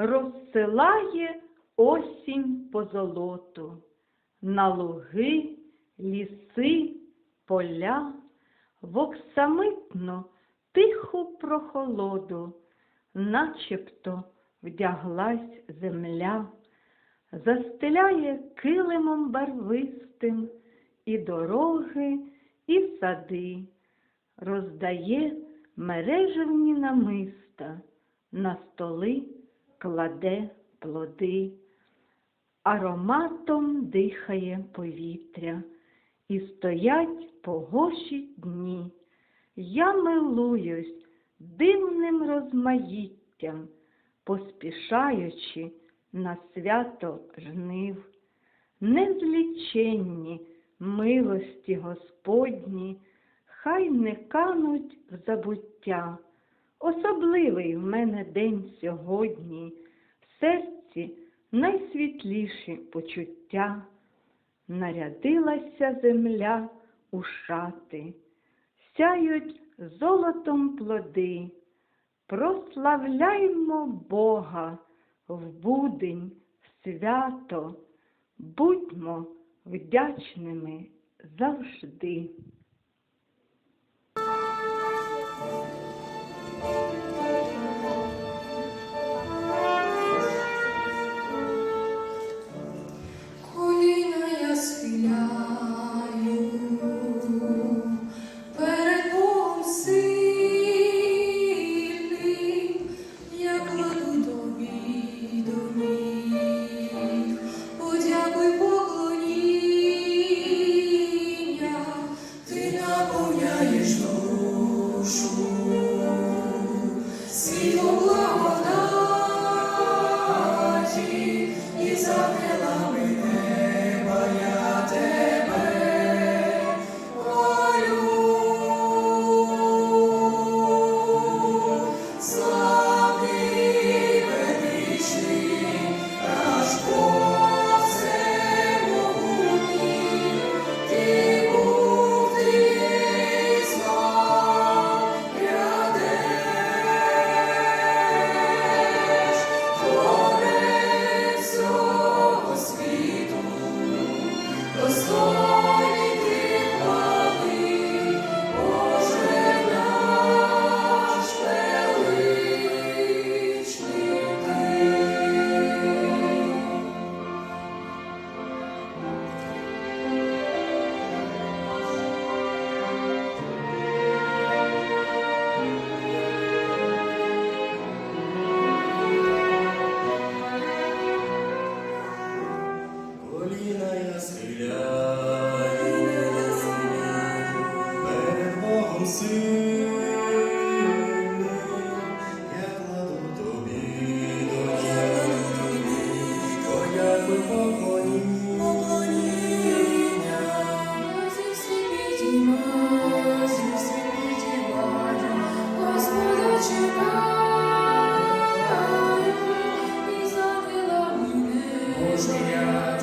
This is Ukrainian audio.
розсилає осінь по золоту, на луги, ліси, поля, в оксамитну тиху прохолоду, начебто вдяглась земля, застеляє килимом барвистим і дороги, і сади, роздає мережевні намиста, на столи кладе плоди, ароматом дихає повітря, і стоять погожі дні. Я милуюсь дивним розмаїттям, поспішаючи на свято жнив. Незліченні милості Господні, хай не кануть в забуття. Особливий в мене день сьогодні, в серці найсвітліші почуття. Нарядилася земля у шати, сяють золотом плоди. Прославляймо Бога в будень, свято, будьмо вдячними завжди. verdade, Jesus. коліна схиляю, перед Богом сильним я кладу тобі тобі, подяку поклоніння, зі світі, зі світі, Господа чекає. Senhor.